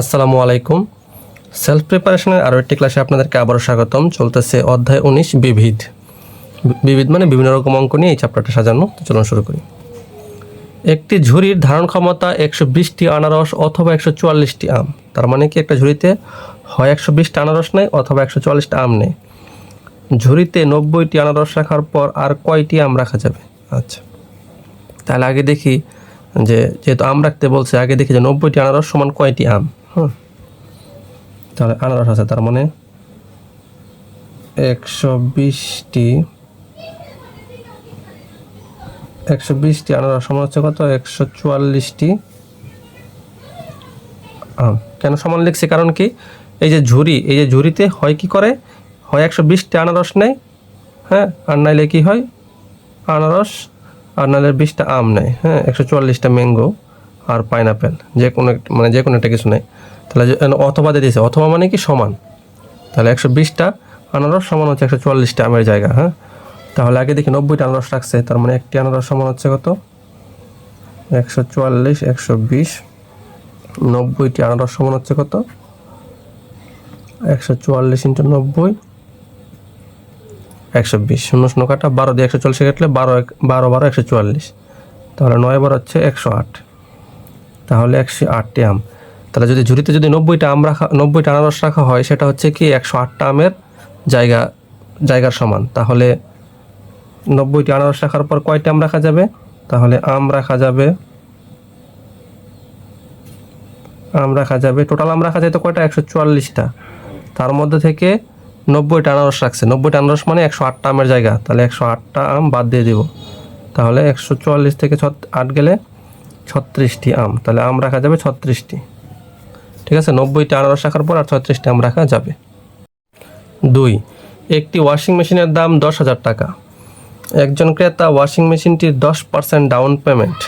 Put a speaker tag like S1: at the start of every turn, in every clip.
S1: আসসালামু আলাইকুম। সেলফ প্রিপারেশনের আরও একটি ক্লাসে আপনাদেরকে আবারও স্বাগতম। চলতেছে অধ্যায় উনিশ, বিবিধ। বিবিধ মানে বিভিন্ন রকম অঙ্ক নিয়ে এই চ্যাপ্টারটা সাজানো। চলুন শুরু করি। একটি ঝুড়ির ধারণ ক্ষমতা একশো বিশটি আনারস অথবা একশো চুয়াল্লিশটি আম। তার মানে কি একটা ঝুড়িতে হয় একশো বিশটা আনারস নেয় অথবা একশো চুয়াল্লিশটা আম নেয়। ঝুড়িতে নব্বইটি আনারস রাখার পর আর কয়টি আম রাখা যাবে? আচ্ছা। তাহলে আগে দেখি যে যেহেতু আম রাখতে বলছে, আগে দেখি যে নব্বইটি আনারস সমান কয়টি আম? হুম। তাহলে আনারস আছে, তার মানে একশো বিশটি একশো বিশটি আনারস সমান হচ্ছে কত? একশো চুয়াল্লিশটি। আম কেন সমান লিখছি? কারণ কি? এই যে ঝুড়ি এই যে ঝুড়িতে হয় কি করে? হয় একশো বিশটি আনারস নেয় হ্যাঁ? আর নাইলে কি হয়? আনারস, আর নাহলে বিশটা আম নেয় হ্যাঁ? একশো চুয়াল্লিশটা ম্যাঙ্গো। আর পাইনাপেল যে কোনো মানে যে কোনো একটা কিছু নেই। তাহলে অথবা দিয়ে দিয়েছে, অথবা মানে কি সমান? তাহলে একশো বিশটা আনারস সমান হচ্ছে একশো চুয়াল্লিশটা আমের জায়গা হ্যাঁ? তাহলে আগে দেখি নব্বইটা আনারস রাখছে, তার মানে একটি আনারস সমান হচ্ছে কত? একশো চুয়াল্লিশ, একশো বিশ, নব্বইটি আনারস সমান হচ্ছে কত? একশো চুয়াল্লিশ ইন্টু নব্বই, একশো বিশ। শূন্য শূন্য কাটা বারো দিয়ে একশো চল্লিশে কাটলে বারো বারো বারো, একশো চুয়াল্লিশ। তাহলে নয় বার হচ্ছে একশো আট। তাহলে একশো আটটি আম। তাহলে যদি ঝুড়িতে যদি নব্বইটা আম রাখা, নব্বইটা আনারস রাখা হয়, সেটা হচ্ছে কি একশো আটটা আমের জায়গা, জায়গার সমান। তাহলে নব্বইটি আনারস রাখার পর কয়টি আম রাখা যাবে? তাহলে আম রাখা যাবে, আম রাখা যাবে, টোটাল আম রাখা যায় তো কয়টা? একশো চুয়াল্লিশটা। তার মধ্যে থেকে নব্বইটা আনারস রাখছে। নব্বইটা আনারস মানে একশো আটটা আমের জায়গা। তাহলে একশো আটটা আম বাদ দিয়ে দিব। তাহলে একশো চুয়াল্লিশ থেকে ছ আট গেলে ছত্রিশটি আম, তাহলে আম রাখা যাবে ছত্রিশটি। ঠিক আছে? নব্বইটি আনারস রাখার পর আর ছত্রিশটি আম রাখা যাবে। দুই, একটি ওয়াশিং মেশিনের দাম দশ হাজার টাকা। একজন ক্রেতা ওয়াশিং মেশিনটির দশ পার্সেন্ট ডাউন পেমেন্ট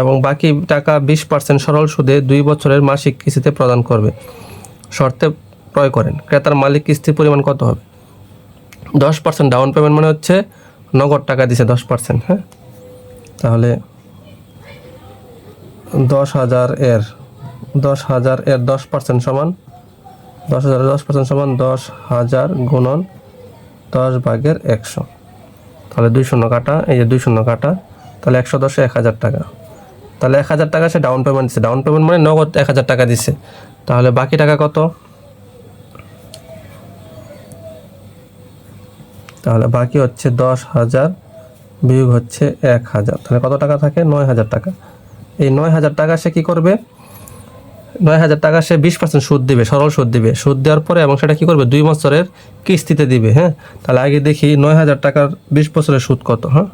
S1: এবং বাকি টাকা বিশ পার্সেন্ট সরল সুদে দুই বছরের মাসিক কিস্তিতে প্রদান করবে। শর্তে ক্রয় করেন। ক্রেতার মালিক কিস্তির পরিমাণ কত হবে? দশ পার্সেন্ট ডাউন পেমেন্ট মানে হচ্ছে নগদ টাকা দিছে দশ পার্সেন্ট হ্যাঁ? তাহলে দশ হাজার এর, দশ হাজার এর দশ পার্সেন্ট সমান, দশ হাজার দশ পার্সেন্ট সমান দশ হাজার গুণন দশ ভাগের একশো। তাহলে দুই শূন্য কাটা, এই যে দুই শূন্য কাটা, তাহলে একশো দশে এক হাজার টাকা। তাহলে এক হাজার টাকা সে ডাউন পেমেন্ট দিচ্ছে ডাউন পেমেন্ট মানে নগদ এক হাজার টাকা দিচ্ছে তাহলে বাকি টাকা কত? তাহলে বাকি হচ্ছে দশ হাজার বিয়োগ হচ্ছে এক হাজার। তাহলে কত টাকা থাকে? নয় হাজার টাকা। এই নয় হাজার টাকা সে কী করবে? নয় হাজার টাকা সে বিশ পার্সেন্ট সুদ দিবে, সরল সুদ দিবে। সুদ দেওয়ার পরে এবং সেটা কী করবে? দুই বছরের কিস্তিতে দিবে হ্যাঁ? তাহলে আগে দেখি নয় হাজার টাকার বিশ বছরের সুদ কত হ্যাঁ?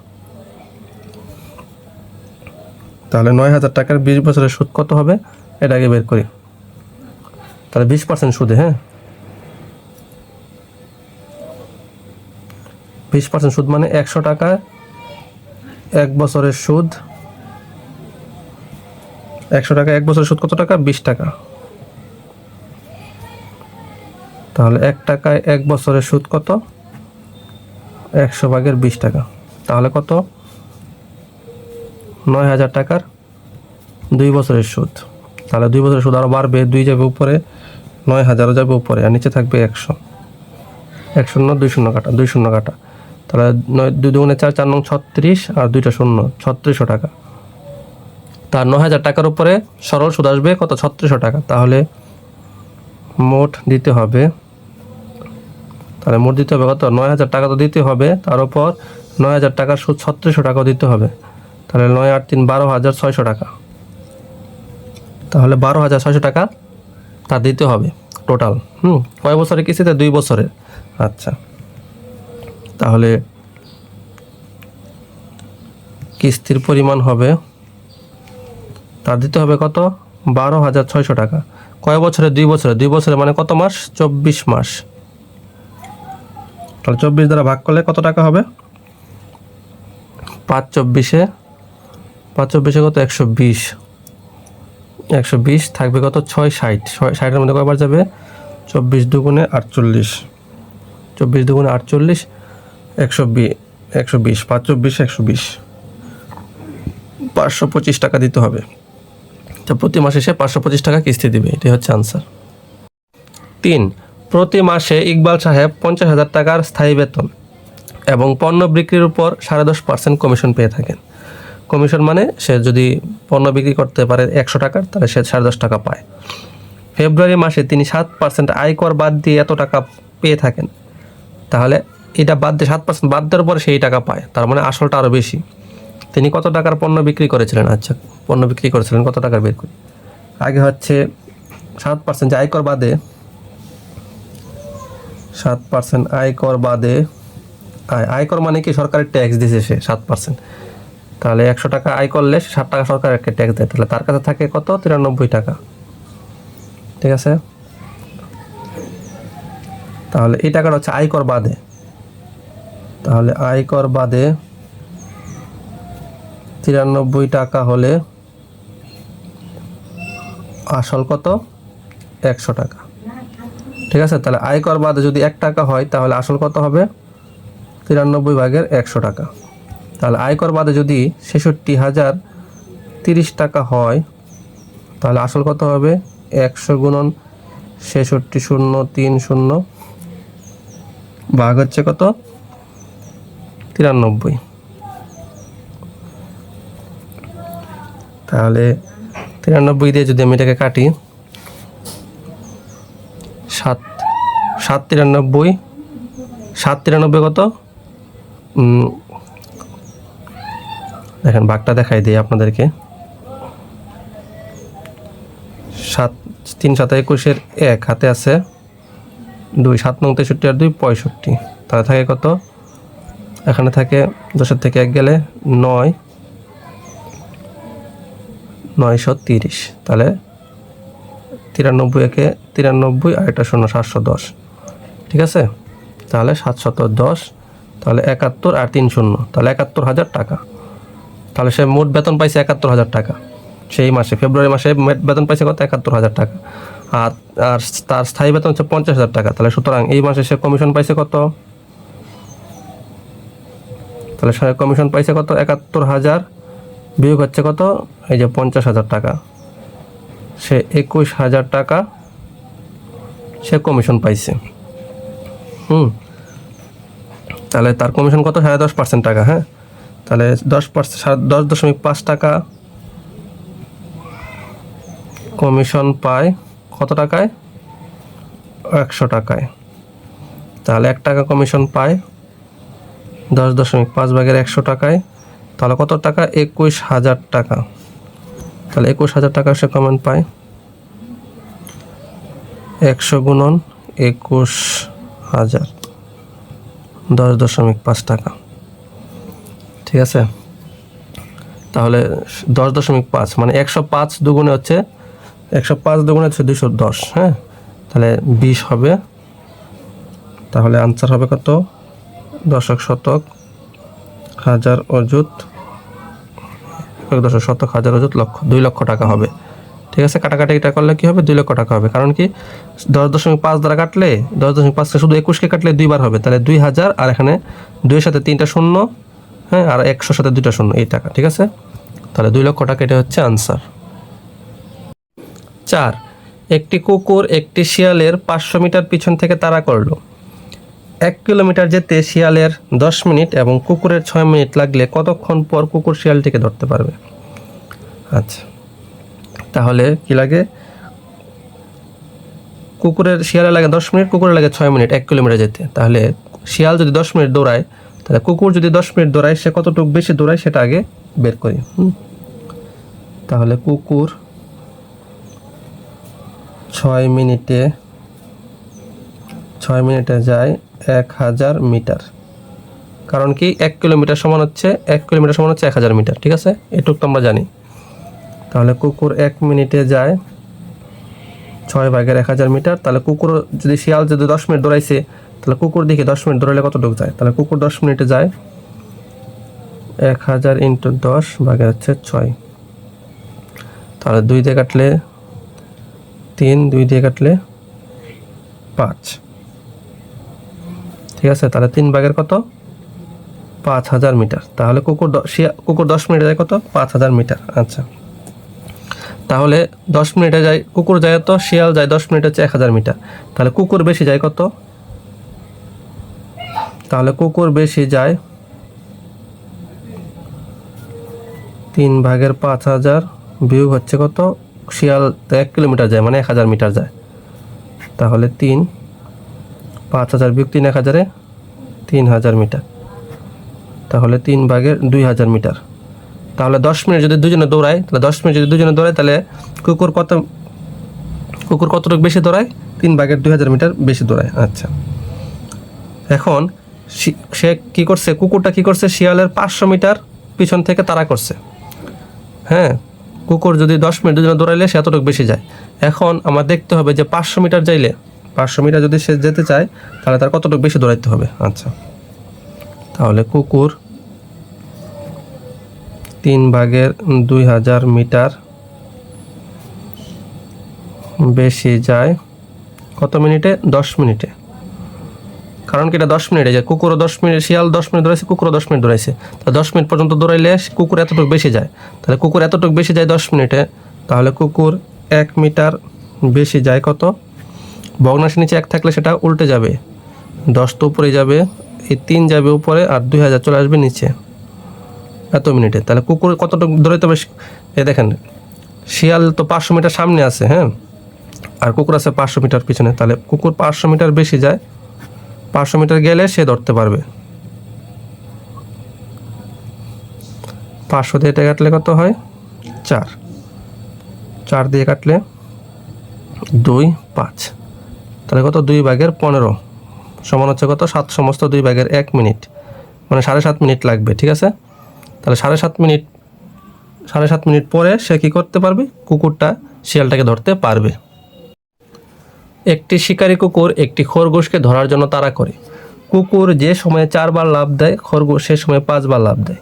S1: তাহলে নয় হাজার টাকার বিশ বছরের সুদ কত হবে? এটা আগে বের করি। তাহলে বিশ পার্সেন্ট সুদে হ্যাঁ? বিশ পার্সেন্ট সুদ মানে একশো টাকা এক বছরের সুদ একশো টাকা, এক বছরের সুদ কত টাকা? বিশ টাকা। তাহলে এক টাকায় এক বছরের সুদ কত? একশো ভাগের বিশ টাকা। তাহলে কত? নয় হাজার টাকার দুই বছরের সুদ। তাহলে দুই বছরের সুদ আরও বাড়বে, দুই যাবে উপরে, নয় হাজারও যাবে উপরে, আর নিচে থাকবে একশো। এক শূন্য দুই শূন্য কাটা, দুই শূন্য কাটা। তাহলে নয়, দুই দুগুণে চার চার নং ছত্রিশ, আর দুইটা শূন্য, ছত্রিশশো টাকা। তার নয় হাজার টাকার উপরে সরল সুদ আসবে কত? ছত্রিশশো টাকা। তাহলে মোট দিতে হবে, তাহলে মোট দিতে হবে কত? নয় হাজার টাকা তো দিতে হবে, তার উপর নয় হাজার টাকার সুদ ছত্রিশশো টাকাও দিতে হবে। তাহলে নয় আট তিন বারো হাজার ছয়শো টাকা। তাহলে বারো হাজার ছয়শো টাকা তা দিতে হবে টোটাল। হুম, কয় বছরের কিস্তিতে? দুই বছরের। আচ্ছা তাহলে কিস্তির পরিমাণ হবে তার দিতে হবে কত? বারো হাজার ছয়শো টাকা। কয় বছরে? দুই বছরে। দুই বছরে মানে কত মাস? চব্বিশ মাস। তাহলে চব্বিশ দ্বারা ভাগ করলে কত টাকা হবে? পাঁচ চব্বিশে। পাঁচ চব্বিশে কত? একশো বিশ। একশো বিশ থাকবে কত? ছয় ষাট। ছয় ষাটের মধ্যে কয়বার যাবে? চব্বিশ দুগুণে আটচল্লিশ। চব্বিশ দুগুণে আটচল্লিশ, একশো বি একশো বিশ। পাঁচ চব্বিশ একশো বিশ। পাঁচশো পঁচিশ টাকা দিতে হবে। তো প্রতি মাসে সে পাঁচশো পঁচিশ টাকা কিস্তি দিবে, এটাই হচ্ছে আনসার তিন, প্রতি মাসে ইকবাল সাহেব পঞ্চাশ হাজার টাকার স্থায়ী বেতন এবং পণ্য বিক্রির উপর সাড়ে দশ পার্সেন্ট কমিশন পেয়ে থাকেন। কমিশন মানে সে যদি পণ্য বিক্রি করতে পারে একশো টাকার, তাহলে সে সাড়ে দশ টাকা পায়। ফেব্রুয়ারি মাসে তিনি সাত পার্সেন্ট আয়কর বাদ দিয়ে এত টাকা পেয়ে থাকেন। তাহলে এটা বাদ দিয়ে সাত পার্সেন্ট বাদ দেওয়ার পরে সেই টাকা পায়, তার মানে আসলটা আরও বেশি। তিনি কত টাকার পণ্য বিক্রি করেছিলেন? আচ্ছা পণ্য বিক্রি করেছিলেন, কত টাকার বের করি? আগে হচ্ছে সাত পার্সেন্ট যে আয়কর বাদে, সাত পার্সেন্ট আয়কর বাদে, আয়, আয়কর মানে কি? সরকারের ট্যাক্স দিছে সে, সাত পার্সেন্ট তাহলে একশো টাকা আয় করলে ষাট টাকা সরকারকে ট্যাক্স দেয়। তাহলে তার কাছে থাকে কত? তিরানব্বই টাকা। ঠিক আছে? তাহলে এই টাকাটা হচ্ছে আয়কর বাদে। তাহলে আয়কর বাদে তিরানব্বই টাকা হলে আসল কত? একশো টাকা। ঠিক আছে? তাহলে আয়কর বাদে যদি এক টাকা হয়, তাহলে আসল কত হবে? তিরানব্বই ভাগের একশো টাকা। তাহলে আয়কর বাদে যদি ছেষট্টি হাজার তিরিশ টাকা হয়, তাহলে আসল কত হবে? একশো গুণন ছেষট্টি শূন্য তিন শূন্য ভাগ হচ্ছে কত? তিরানব্বই। তাহলে তিরানব্বই দিয়ে যদি আমি এটাকে কাটি, সাত সাত তিরানব্বই সাত তিরানব্বই কত? দেখেন ভাগটা দেখাই দিই আপনাদেরকে। সাত, তিন সাত একুশের এক, হাতে আছে দুই, সাত নং তেষট্টি আর দুই, পঁয়ষট্টি। তাহলে থাকে কত? এখানে থাকে দশের থেকে এক গেলে নয়। নয়শো তিরিশ। তাহলে তিরানব্বই একে তিরানব্বই আর একটা শূন্য সাতশো দশ। ঠিক আছে? তাহলে সাতশত দশ, তাহলে একাত্তর আর তিন শূন্য। তাহলে একাত্তর হাজার টাকা। তাহলে সে মোট বেতন পাইছে একাত্তর হাজার টাকা। সেই মাসে, ফেব্রুয়ারি মাসে বেতন পাইছে কত? একাত্তর হাজার টাকা। আর আর তার স্থায়ী বেতন হচ্ছে পঞ্চাশ হাজার টাকা। তাহলে সুতরাং এই মাসে সে কমিশন পাইছে কত? তাহলে সে কমিশন পাইছে কত? একাত্তর হাজার বিয়োগ হচ্ছে কত? এই যে পঞ্চাশ হাজার টাকা। সে একুশ হাজার টাকা সে কমিশন পাইছে। হুম। তাহলে তার কমিশন কত? সাড়ে দশ পার্সেন্ট টাকা হ্যাঁ? তাহলে দশ পার্সেন্ট দশ দশমিক পাঁচ টাকা কমিশন পায় কত টাকায়? একশো টাকায়। তাহলে এক টাকা কমিশন পায় দশ দশমিক পাঁচ ভাগের একশো টাকায় তাহলে কত টাকা? একুশ হাজার টাকা। তাহলে একুশ হাজার টাকা সে কমেন্ট পায়। একশো গুণন একুশ হাজার। দশ দশমিক পাঁচ টাকা। ঠিক আছে? তাহলে দশ দশমিক পাঁচ মানে একশো পাঁচ দুগুণে হচ্ছে, একশো পাঁচ দুগুণে হচ্ছে দুশো দশ হ্যাঁ? তাহলে বিশ হবে। তাহলে আনসার হবে কত? দশক শতক, হাজার অযুত এক দশক শতক, হাজার অযুত লক্ষ, দুই লক্ষ টাকা হবে। ঠিক আছে? কাটাকাটি এটা করলে কি হবে? দুই লক্ষ টাকা হবে। কারণ কি? দশ দশমিক পাঁচ দ্বারা কাটলে, দশ দশমিক পাঁচকে শুধু একুশকে কাটলে দুইবার হবে। তাহলে দুই হাজার আর এখানে দুইয়ের সাথে তিনটা শূন্য হ্যাঁ? আর একশোর সাথে দুইটা শূন্য, এই টাকা। ঠিক আছে? তাহলে দুই লক্ষ টাকা এটা হচ্ছে আনসার। চার, একটি কুকুর একটি শিয়ালের পাঁচশো মিটার পিছন থেকে তাড়া করল। এক কিলোমিটার যেতে শিয়ালের দশ মিনিট এবং কুকুরের ছয় মিনিট লাগলে কতক্ষণ পর কুকুর শিয়ালটিকে ধরতে পারবে? আচ্ছা। তাহলে কি লাগে? কুকুরের শিয়ালে লাগে দশ মিনিট, কুকুরের লাগে ছয় মিনিট এক কিলোমিটার যেতে। তাহলে শিয়াল যদি দশ মিনিট দৌড়ায়, তাহলে কুকুর যদি দশ মিনিট দৌড়ায়, সে কতটুকু বেশি দৌড়ায় সেটা আগে বের করি। হুম? তাহলে কুকুর ছয় মিনিটে ছয় মিনিটে যায় এক হাজার মিটার। কারণ কি এক কিলোমিটার সমান হচ্ছে, এক কিলোমিটার সমান হচ্ছে এক হাজার মিটার, ঠিক আছে? এটুকু তো আমরা জানি। তাহলে কুকুর এক মিনিটে যায় ছয় ভাগের এক হাজার মিটার। তাহলে কুকুর যদি শিয়াল যদি দশ মিনিট দৌড়াইছে, তাহলে কুকুর দিকে দশ মিনিট দৌড়াইলে কতটুকু যায়? তাহলে কুকুর দশ মিনিটে যায় এক হাজার ইন্টু দশ ভাগের হচ্ছে ছয়। তাহলে দুই দিয়ে কাটলে তিন, দুই দিয়ে কাটলে পাঁচ। ঠিক আছে? তাহলে তিন ভাগের কত? পাঁচ হাজার মিটার। তাহলে কুকুর কুকুর দশ মিনিটে যায় কত? পাঁচ হাজার মিটার। আচ্ছা। তাহলে দশ মিনিটে যায়, কুকুর যায় তো, শিয়াল যায় দশ মিনিট হচ্ছে এক হাজার মিটার। তাহলে কুকুর বেশি যায় কত? তাহলে কুকুর বেশি যায় তিন ভাগের পাঁচ হাজার বিয়োগ হচ্ছে কত? শিয়াল এক কিলোমিটার যায় মানে এক হাজার মিটার যায়। তাহলে তিন পাঁচ হাজার বিয়োগ তিন এক হাজারে তিন হাজার মিটার। তাহলে তিন ভাগের দুই হাজার মিটার। তাহলে দশ মিনিট যদি দুজনে দৌড়ায়, তাহলে দশ মিনিট যদি দুজনে দৌড়ায়, তাহলে কুকুর কত, কুকুর কতটুকু বেশি দৌড়ায়? তিন ভাগের দুই হাজার মিটার বেশি দৌড়ায়। আচ্ছা। এখন সে কি করছে? কুকুরটা কি করছে? শিয়ালের পাঁচশো মিটার পিছন থেকে তারা করছে। হ্যাঁ কুকুর যদি দশ মিনিট দুজনে দৌড়াইলে সে এতটুকু বেশি যায়। এখন আমার দেখতে হবে যে পাঁচশো মিটার যাইলে পাঁচশো মিটার যদি সে যেতে চায়, তাহলে তার কতটুকু বেশি দৌড়াইতে হবে? আচ্ছা। তাহলে কুকুর তিন ভাগের দুই হাজার মিটার বেশি যায় কত মিনিটে? দশ মিনিটে। কারণ কি এটা দশ মিনিটে? যায় কুকুরও দশ মিনিট, শিয়াল দশ মিনিট দৌড়াইছে, কুকুরও দশ মিনিট দৌড়াইছে। তা দশ মিনিট পর্যন্ত দৌড়াইলে কুকুর এতটুকু বেশি যায়। তাহলে কুকুর এতটুকু বেশি যায় দশ মিনিটে, তাহলে কুকুর এক মিটার বেশি যায় কত? ভগ্নাংশের নিচে এক থাকলে সেটা উল্টে যাবে। দশ তো উপরে যাবে, এই তিন যাবে উপরে আর দুই হাজার চলে আসবে নিচে। এত মিনিটে। তাহলে কুকুর কতটুকু ধরে হবে এ দেখেন, শিয়াল তো পাঁচশো মিটার সামনে আছে হ্যাঁ? আর কুকুর আছে পাঁচশো মিটার পিছনে। তাহলে কুকুর পাঁচশো মিটার বেশি যায়, পাঁচশো মিটার গেলে সে ধরতে পারবে। পাঁচশো দিয়ে এটা কাটলে কত হয়? চার। চার দিয়ে কাটলে দুই, পাঁচ। তাহলে কত? দুই ভাগের পনেরো। সমান হচ্ছে কত? সাত সমস্ত দুই ভাগের এক মিনিট। মানে সাড়ে সাত মিনিট লাগবে, ঠিক আছে? তাহলে সাড়ে সাত মিনিট, সাড়ে সাত মিনিট পরে সে কী করতে পারবে? কুকুরটা শিয়ালটাকে ধরতে পারবে। একটি শিকারী কুকুর একটি খরগোশকে ধরার জন্য তাড়া করে। কুকুর যে সময়ে চারবার লাভ দেয় খরগোশ সে সময় পাঁচবার লাভ দেয়।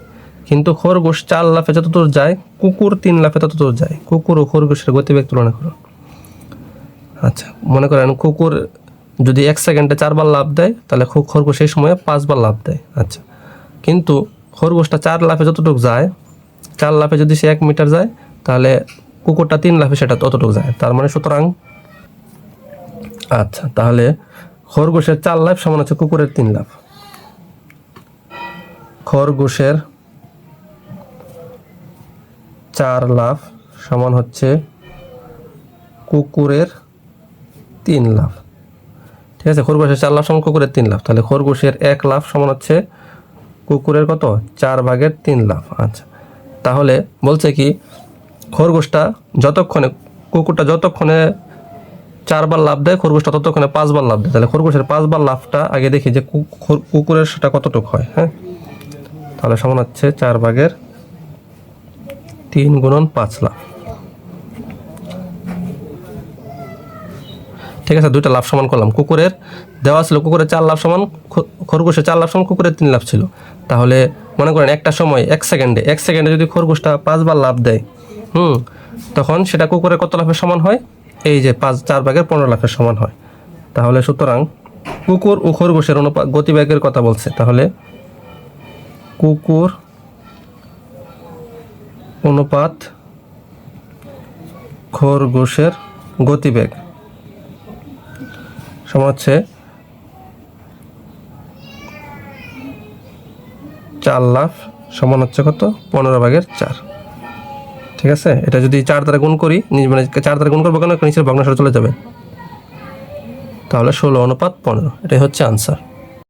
S1: কিন্তু খরগোশ চার লাফে যতদূর যায়, কুকুর তিন লাফে ততদূর যায়। কুকুর ও খরগোশের গতিবেগ তুলনা করুন আচ্ছা মনে করেন কুকুর যদি এক সেকেন্ডে চারবার লাভ দেয়, তাহলে খু- খরগোশ সেই সময়ে পাঁচবার লাভ দেয়। আচ্ছা কিন্তু খরগোশটা চার লাফে যতটুকু যায়, চার লাফে যদি সে এক মিটার যায়, তাহলে কুকুরটা তিন লাফে সেটা ততটুকু যায়। তার মানে সুতরাং আচ্ছা তাহলে খরগোশের চার লাফ সমান হচ্ছে কুকুরের তিন লাফ। খরগোশের চার লাফ সমান হচ্ছে কুকুরের তিন লাফ ঠিক আছে? খরগোশের চার লাফ সমান কুকুরের তিন লাভ। তাহলে খরগোশের এক লাফ সমান হচ্ছে কুকুরের কত? চার ভাগের তিন লাফ আচ্ছা। তাহলে বলছে কি, খরগোশটা যতক্ষণে, কুকুরটা যতক্ষণে চারবার লাভ দেয়, খরগোশটা ততক্ষণে পাঁচবার লাভ দেয়। তাহলে খরগোশের পাঁচবার লাভটা আগে দেখি যে কুকুরের সেটা কতটুকু হয় হ্যাঁ? তাহলে সমান হচ্ছে চার ভাগের তিন গুণন পাঁচ লাভ। ঠিক আছে, দুইটা লাভ সমান করলাম। কুকুরের দেওয়া ছিল, কুকুরের চার লাভ সমান খরগোশের চার লাভ সমান, কুকুরের তিন লাভ ছিল। তাহলে মনে করেন একটা সময়, এক সেকেন্ডে এক সেকেন্ডে যদি খরগোশটা পাঁচবার লাভ দেয়, হুম, তখন সেটা কুকুরের কত লাভের সমান হয়? এই যে পাঁচ, চার ভাগের পনেরো লাখের সমান হয়। তাহলে সুতরাং কুকুর ও খরগোশের অনুপাত গতিবেগের কথা বলছে। তাহলে কুকুর অনুপাত খরগোশের গতিবেগ। সমান হচ্ছে চার লাফ সমান হচ্ছে কত? পনেরো ভাগের চার। ঠিক আছে? এটা যদি চার দ্বারা গুণ করি মানে চার দ্বারা গুণ করব কেন? নিচের ভগ্নাংশ চলে যাবে। তাহলে ষোলো অনুপাত পনেরো। এটাই হচ্ছে আনসার